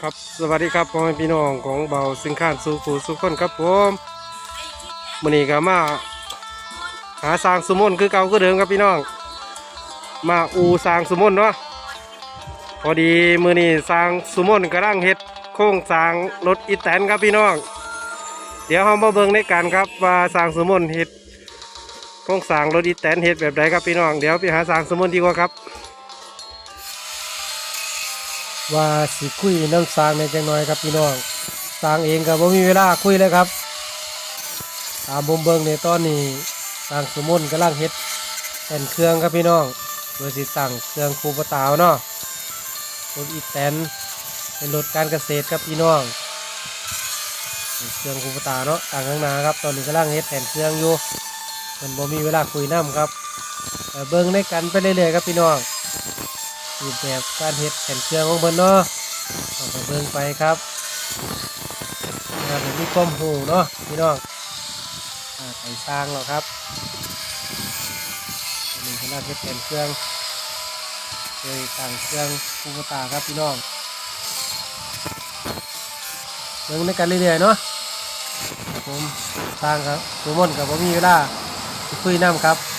ครับสวัสดีครับพ่อแม่พี่น้องของเบาสิงคานสู่ผู้สุขคนครับผมมื้อนี้ก็มาหาสร้างสมุนคือเก่าคือเดิมครับพี่น้อง มาอูสร้างสมุนเนาะพอดีมือนี้สร้างสมุนกำลังเฮ็ดโครงสร้างรถอีแตนครับพี่น้อง เดี๋ยวเรามาเบิ่งในกันครับว่าสร้างสมุนเฮ็ดโครงสร้างรถอีแตนเฮ็ดแบบใดครับพี่น้องเดี๋ยวไปหาสร้างสมุนดีกว่าครับ ว่าสิคุยน้ำสร้างในจังน้อยครับพี่น้องสร้างเองก็บ่มีเวลาคุยเลยครับตามบมเบิงในตอนนี้สร้างสมุนกำลังเฮ็ดแผ่นเครื่องครับพี่น้องโดยสิสั่งเครื่องคูปตาวเนาะรถอีแตนเป็นรถการเกษตรครับพี่น้องเครื่องคูปตาเนาะต่างข้างหน้าครับ ตอนนี้กำลังเฮ็ดแผ่นเครื่องอยู่มันบ่มีเวลาคุยน้ำครับเบิ่งในกันไปเรื่อยๆครับพี่น้อง รูปแบบการเห็ดแผ่นเครื่องของเพิ่นเนาะเอาไปเบิ่งไปครับงานมีความหูเนาะพี่น้องอ่าไปสร้างแล้วครับอันนี้คือนักเห็ดแผ่นเครื่องเคยสั่งเครื่องคูปตาครับพี่น้องเบิ่งในกันเรื่อยๆเนาะผมสร้างครับตัวมนกับผมมีเวลาคุยน้ำครับ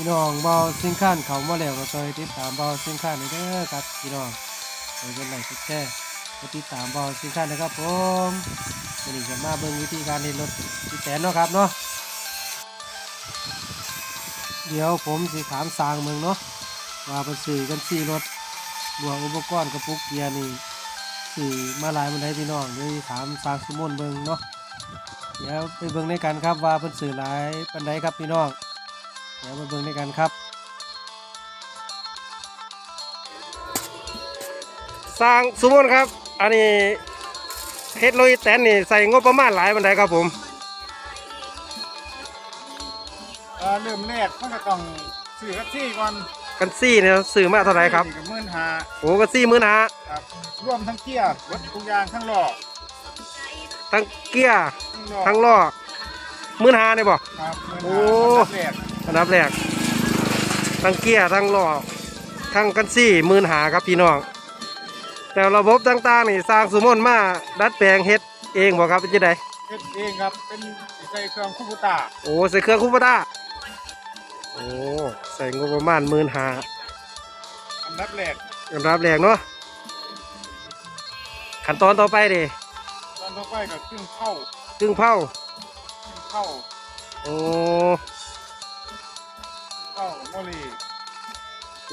พี่น้องเบาเส้นข้นเขามาแล้วก็คอยติดตามเบาเส้นข้นเด้อครับพี่น้องคอยเป็นไหลกดแชร์กดติดตามเบาเส้นข้นนะครับผมวันนี้จะมาเบิ่งวิธีการเล่นรถที่แสนเนาะครับเนาะเดี๋ยวผมสิถามสางเมืองเนาะว่าเป็นสื่อกันสี่รถบวกอุปกรณ์กระปุกเกียร์นี่สื่อมาหลายมันได้พี่น้องเดี๋ยวถามสางสมุนเบิ่งเนาะเดี๋ยวไปเบิ่งในกันครับว่าเป็นสื่อหลายปันไดครับพี่น้อง เดี๋ยวมาเบิ่งด้วยกันครับสร้างสมมติครับ อันนี้เฮ็ดโรยแตนนี่ใส่งบประมาณหลายบันไดครับผมเอ่อเริ่มแรกมันก็ต้องซื้อแท็กซี่ก่อนกันซี่เนี่ยซื้อมาเท่าไหร่ครับกับมื่นหาโอ้กันซี่มื้อนะครับรวมทั้งเกียร์รถทุกอย่างทั้งล้อทั้งเกียร์ทั้งล้อทั้งล้อมื้อนาเนี่ยบ่ครับมื่นโอ้หาอันดับแรก อันดับแรกทั้งเกียร์ทั้งล้อทั้งกันซี่มื้อหาครับพี่น้องแต่ระบบต่างๆนี่สร้างสมมติมาดัดแปลงเฮ็ดเองบ่ครับเป็นจังไดเฮ็ดเองครับเป็นใส่เครื่องคูบูต้าโอ้ใส่เครื่องคูปต้าโอ้ใส่งบประมาณหมื่นหาอันดับแรกอันดับแรกเนาะขั้นตอนต่อไปดิตอนต่อไปก็เครื่องเข้าจึงเผาเครื่องเข้าโอ้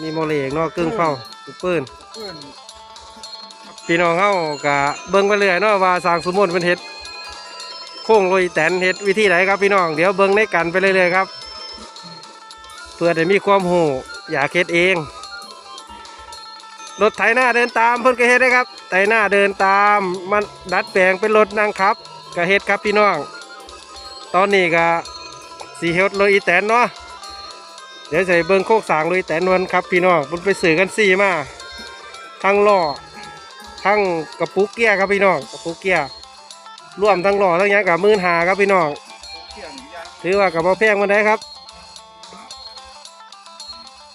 มีโมเลกเนาะกึ่งเผาลูกปืนเพื่อนพี่น้องเฮากะเบิ่งไปเรื่อยเนาะว่าสร้างสมุนเป็นเฮ็ดโค้งโรยแตนเฮ็ดวิธีไหนครับพี่น้องเดี๋ยวเบิ่งในกันไปเรื่อยๆครับ เพื่อได้มีความหูอยากเฮ็ดเองรถไถหน้าเดินตามเพิ่นก็เฮ็ดได้ครับไถหน้าเดินตามมันดัดแปลงเป็นรถนั่งขับก็เฮ็ดครับพี่น้อง ตอนนี้ก็สีเฮ็ดโรยอีแตนเนาะ เดี๋ยวใส่เบิ่งโคกสางโรยแตนวันครับพี่น้องมันไปสื่อกันสี่มา ทั้งล้อทั้งกระปุกเกียครับพี่น้องกระปุกเกียรวมทั้งหล้อทั้งยังกับมื่นหาครับพี่น้องถือว่ากับแพงมันได้ครับ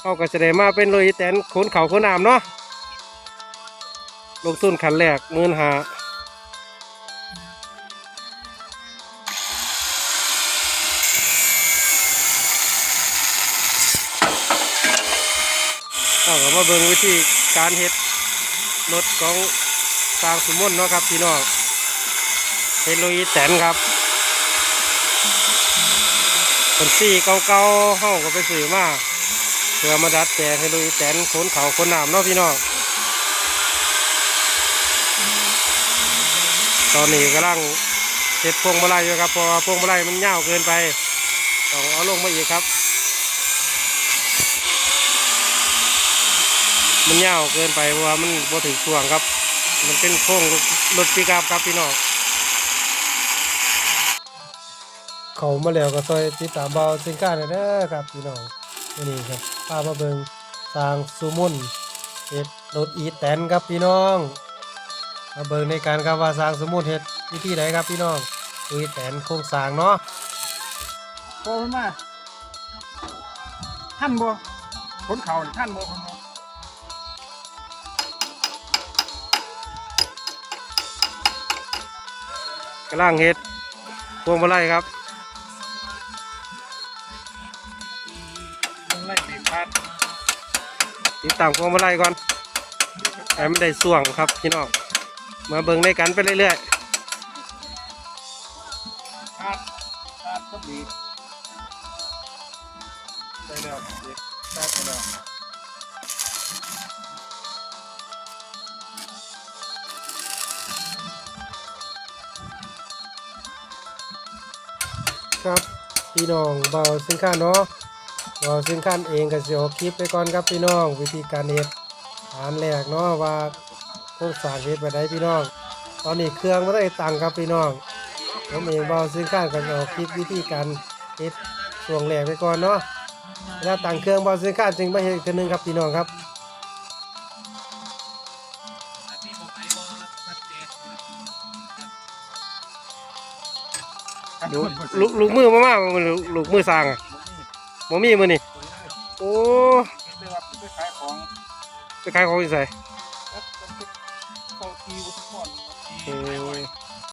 เขาก็จะได้มาเป็นโรยแตนขนเขาขนน้ำเนาะลงทุนขันแรกมื่นหา เอาก็มาเบิ่งวิธีการเฮ็ดรถของสางสมุนเนาะครับพี่น้องเฮโรยอีแตนครับคนซี่เก่าๆเฮาก็ไปซื้อมาเพื่อมาดัดแปลงให้ลุยแตนขนเขาขนน้ำเนาะพี่น้องตอนนี้กำลังเฮ็ดพวงมาลัยอยู่ครับพราะว่าพวงมาลัยมันยาวเกินไปต้องเอาลงมาอีกครับ มันยาวเกินไปเพราะว่ามันบ่ถึงช่วงครับ มันเป็นโค้งรถปิกอัพครับพี่น้องเขามาแล้วก็ซอยติดตามเบาสินค้าหน่อยเด้อครับพี่น้องวันนี้ครับพามาเบิงสร้างซูมุนเฮ็ดรถอีแตนครับพี่น้องมาเบิงในการครับว่าสร้างซูมุนเฮ็ดวิธีไหนครับพี่น้องอีแตนโครงสร้างเนาะโตขึ้นมาท่านบ่ขนเข่านี่ท่านบ่ คนบ่กำลังเฮ็ดพวงมาลัยครับต้องไล่เบรกพัดติดตามพวงมาลัยก่อนให้มันได้ส่วงครับพี่น้องมาเบิ่งในกันไปเรื่อยพัดพัดก็บีบใส่แล้วเด็กพัดไปแล้ว ครับพี่น้องเบาสินค้าเนาะเบาสินค้าเองก็สิเอาคลิปไปก่อนครับพี่น้อง วิธีการเฮ็ดฐานแรกเนาะว่าโครงสร้างเฮ็ดไปได้พี่น้อง ตอนนี้เครื่องไม่ได้ตังครับพี่น้องผมเองเบาสินค้าก็จะเอาคลิปวิธีการเฮ็ดช่วงแรกไปก่อนเนาะแล้วตั้งเครื่องเบาสินค้าจึงไมาเฮ็ดอีกทีหนึงครับพี่น้องครับ ลูกลูกลูกมือมามาบ่ลูกลูกมือสร้างอะบ่มีมือนี่โอ้เรียกว่าไปขายของไปขายของที่ไสแล้วมันเป็นเข้าทีวุฒิพรอืม